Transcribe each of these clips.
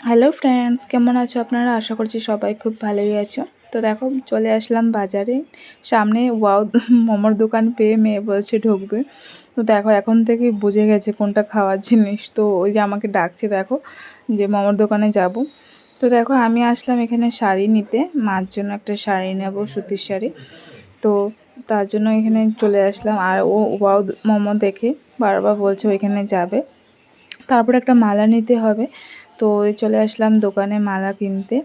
Hello friends কেমন আছো আপনারা? আশা করছি সবাই খুব ভালোই আছো। তো দেখো, চলে আসলাম বাজারে। সামনে ওয়াও, মোমোর দোকান পেয়ে মেয়ে বলছে ঢুকবে। তো দেখো, এখন থেকে বুঝে গেছে কোনটা খাওয়ার জিনিস। তো ওই যে আমাকে ডাকছে, দেখো, যে মোমোর দোকানে যাব। তো দেখো, আমি আসলাম এখানে শাড়ি নিতে। মার জন্য একটা শাড়ি নেব, সুতির শাড়ি। তো তার জন্য এখানে চলে আসলাম। আর ও ওয়াও মোমো দেখে বারবার বলছে ওইখানে যাবে। তারপর একটা মালা নিতে হবে। তো চলে আসলাম দোকানে মালা কিনতে।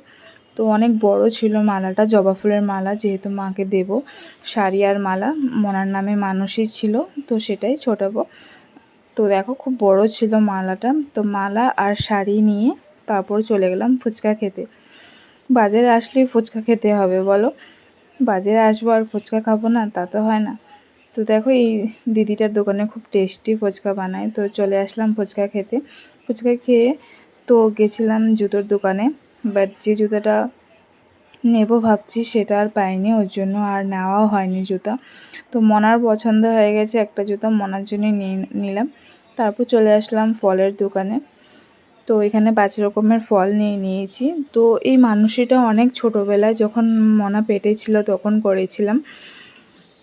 তো অনেক বড় ছিল মালাটা, জবা ফুলের মালা যেহেতু মাকে দেব। শাড়ি আর মালা, মনার নামে মানুষই ছিল, তো সেটাই ছোটাবো। তো দেখো খুব বড় ছিল মালাটা। তো মালা আর শাড়ি নিয়ে তারপর চলে গেলাম ফুচকা খেতে। বাজারে আসলেই ফুচকা খেতে হবে বলো। বাজারে আসব আর ফুচকা খাব না, তা তো হয় না। তো দেখো এই দিদিটার দোকানে খুব টেস্টি ফুচকা বানায়। তো চলে আসলাম ফুচকা খেতে। ফুচকা খেয়ে তো গেছিলাম জুতোর দোকানে বাট যে জুতোটা নেব ভাবছি সেটা আর পাইনি, ওর জন্য আর নেওয়াও হয়নি জুতো। তো মনার পছন্দ হয়ে গেছে একটা জুতো, মনার জন্যই নিয়ে নিলাম। তারপর চলে আসলাম ফলের দোকানে। তো এখানে পাঁচ রকমের ফল নিয়ে নিয়েছি। তো এই মানুষটা অনেক ছোটোবেলায় যখন মনা পেটে ছিল তখন করেছিলাম।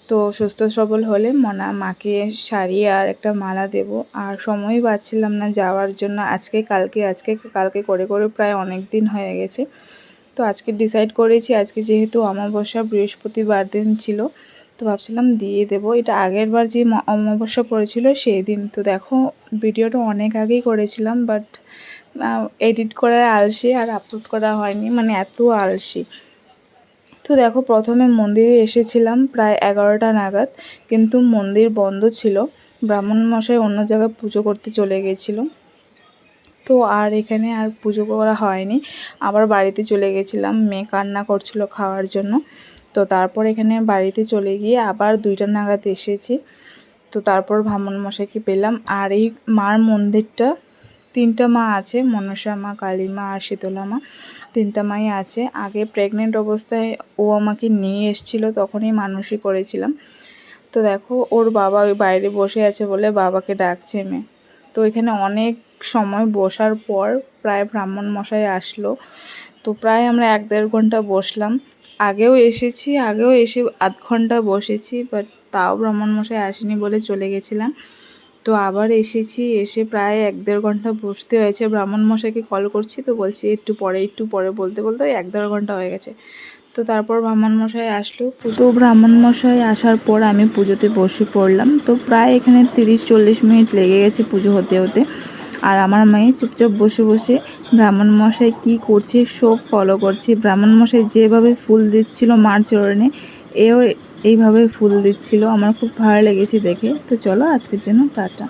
তো সুস্থ সবল হলে মনা, মাকে শাড়ি আর একটা মালা দেব। আর সময় পাচ্ছিলাম না যাওয়ার জন্য। আজকে, কালকে আজকে, কালকে করে করে প্রায় অনেক দিন হয়ে গেছে। তো আজকে ডিসাইড করেছি, আজকে যেহেতু অমাবস্যা, বৃহস্পতিবার দিন ছিল, তো ভাবছিলাম দিয়ে দেবো। এটা আগের বার যে অমাবস্যা পড়েছিল সেই দিন। তো দেখো, ভিডিওটা অনেক আগেই করেছিলাম বাট এডিট করার আলসি আর আপলোড করা হয়নি। মানে এত আলসি। তো দেখো, প্রথমে মন্দিরে এসেছিলাম প্রায় এগারোটা নাগাদ, কিন্তু মন্দির বন্ধ ছিল। ব্রাহ্মণ মশাই অন্য জায়গায় পুজো করতে চলে গেছিল। তো আর এখানে আর পুজো করা হয়নি। আবার বাড়িতে চলে গেছিলাম, মেয়ে কান্না করছিল খাওয়ার জন্য। তো তারপর এখানে বাড়িতে চলে গিয়ে আবার দুইটা নাগাদ এসেছি। তো তারপর ব্রাহ্মণ মশাইকে পেলাম। আর এই মার মন্দিরটা তিনটা মা আছে, মনসা মা কালী মা আর শীতলা মা। তিনটা মাই আছে। আগে প্রেগনেন্ট অবস্থায় ও আমাকে নিয়ে এসেছিল, তখনই মানুষই করেছিলাম। তো দেখো, ওর বাবা ওই বাইরে বসে আছে বলে বাবাকে ডাকছে মেয়ে তো এখানে অনেক সময় বসার পর প্রায় ব্রাহ্মণ মশাই আসলো। তো প্রায় আমরা এক দেড় ঘণ্টা বসলাম। আগেও এসেছি, আগেও এসে আধ ঘণ্টা বসেছি বাট তাও ব্রাহ্মণ মশাই আসেনি বলে চলে গেছিলাম। তো আবার এসেছি, এসে প্রায় এক দেড় ঘণ্টা বসতে হয়েছে। ব্রাহ্মণ মশাইকে কল করছি তো বলছি, একটু পরে একটু পরে বলতে বলতে এক দেড় ঘণ্টা হয়ে গেছে। তো তারপর ব্রাহ্মণ মশাই আসলো। তো ব্রাহ্মণ মশাই আসার পর আমি পুজোতে বসে পড়লাম। তো প্রায় এখানে তিরিশ চল্লিশ মিনিট লেগে গেছে পুজো হতে হতে। আর আমার মেয়ে চুপচাপ বসে বসে ব্রাহ্মণ মশাই কী করছে সব ফলো করছে। ব্রাহ্মণ মশাই যেভাবে ফুল দিচ্ছিল মার চরণে এও এইভাবে ফুল দিচ্ছিল। আমার খুব ভালো লেগেছে দেখে। তো চলো আজকের জন্য টাটা।